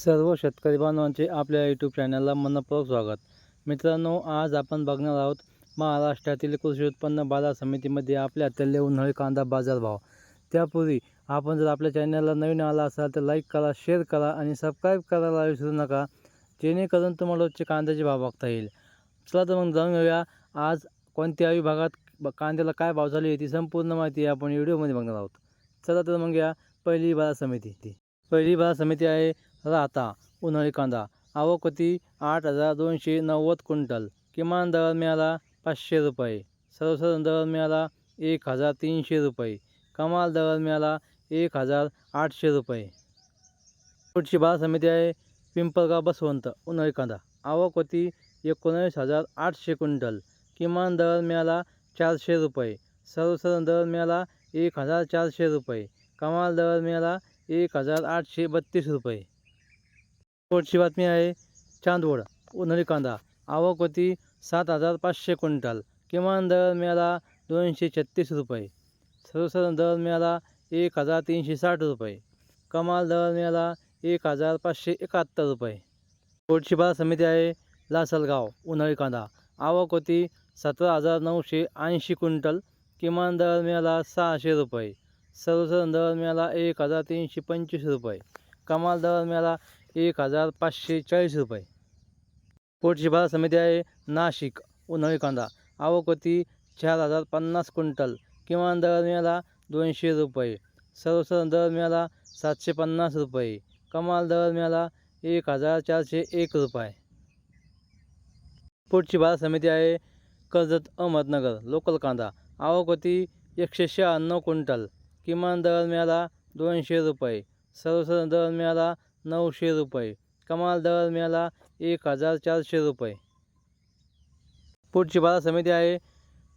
सर्व शेतकरी बांधवांचे आपल्या यूट्यूब चॅनलला मनपूर्वक स्वागत. मित्रांनो आज आपण बघणार आहोत महाराष्ट्रातील कृषी उत्पन्न बाजार समितीमध्ये आपल्या हातातले उन्हाळी कांदा बाजारभाव त्यापूर्वी आपण जर आपल्या चॅनलला नवीन आला असाल तर लाईक करा शेअर करा आणि सबस्क्राईब करायला विसरू नका. जेणेकरून तुम्हाला रोजचे कांद्याचे भाव बघता येईल. चला तर मग जाणून घेऊया आज कोणत्या विभागात कांद्याला काय भाव झाले आहे ती संपूर्ण माहिती आपण व्हिडिओमध्ये बघणार आहोत. चला तर मग या पहिली बाजार समिती पहिली बाजार समिती आहे राहता. उन्हाळी कांदा आवक होती आठ हजार दोनशे नव्वद क्विंटल. किमान दर मिळाला पाचशे रुपये. सर्वसाधारण दर मिळाला एक हजार तीनशे रुपये. कमाल दर मिळाला एक हजार आठशे रुपये. पुढची बाजार समिती आहे पिंपळगाव बसवंत. उन्हाळी कांदा आवक होती एकोणीस हजार आठशे क्विंटल. किमान दर मिळाला चारशे रुपये. सर्वसाधारण दर मिळाला एक हजार चारशे रुपये. कमाल दर मिळाला एक हजार आठशे बत्तीस रुपये. पुढची बातमी आहे चांदवड उन्हाळी कांदा आवक होती सात हजार पाचशे क्विंटल. किमान दर मिळाला दोनशे छत्तीस रुपये. सर्वसाधारण दर मिळाला एक हजार तीनशे साठ रुपये. कमाल दर मिळाला एक हजार पाचशे एकाहत्तर रुपये. शेवटची बाजार समिती आहे लासलगाव उन्हाळी कांदा आवक होती सतरा हजार नऊशे ऐंशी क्विंटल. किमान दर मिळाला सहाशे रुपये. सर्वसाधारण दर मिळाला एक हजार तीनशे पंचवीस रुपये. कमाल दर मिळाला एक हजार पाचशे चाळीस रुपये. पुढची बाजार समिती आहे नाशिक उन्हाळी कांदा. आवक होती चार हजार पन्नास क्विंटल. किमान दर मिळाला दोनशे रुपये. सर्वसाधारण दर मिळाला सातशे पन्नास रुपये. कमाल दर मिळाला एक हजार चारशे एक रुपये. पुढची बाजार समिती आहे कर्जत अहमदनगर लोकल कांदा. आवक होती एकशे शहाण्णव क्विंटल. किमान दर मिळाला दोनशे रुपये. सर्वसाधारण दर मिळाला नऊशे रुपये. कमाल दर मिळाला एक हजार चारशे रुपये. पुढची बाजार समिती आहे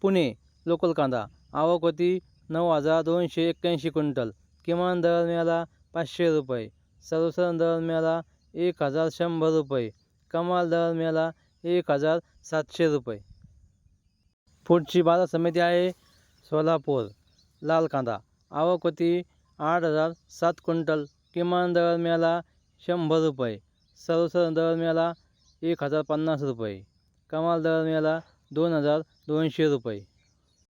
पुणे लोकल कांदा. आवक होती नऊ हजार दोनशे एक्क्याऐंशी क्विंटल. किमान दर मिळाला पाचशे रुपये. सर्वसाधारण दर मिळाला एक हजार शंभर रुपये. कमाल दर मिळाला एक हजार सातशे रुपये. पुढची बाजार समिती आहे सोलापूर लाल कांदा. आवक होती आठ हजार सात क्विंटल. किमान दर मिळाला शंभर रुपये. सर्वसाधारण दर मिळाला एक हजार पन्नास रुपये. कमाल दर मिळाला दोन हजार दोनशे रुपये.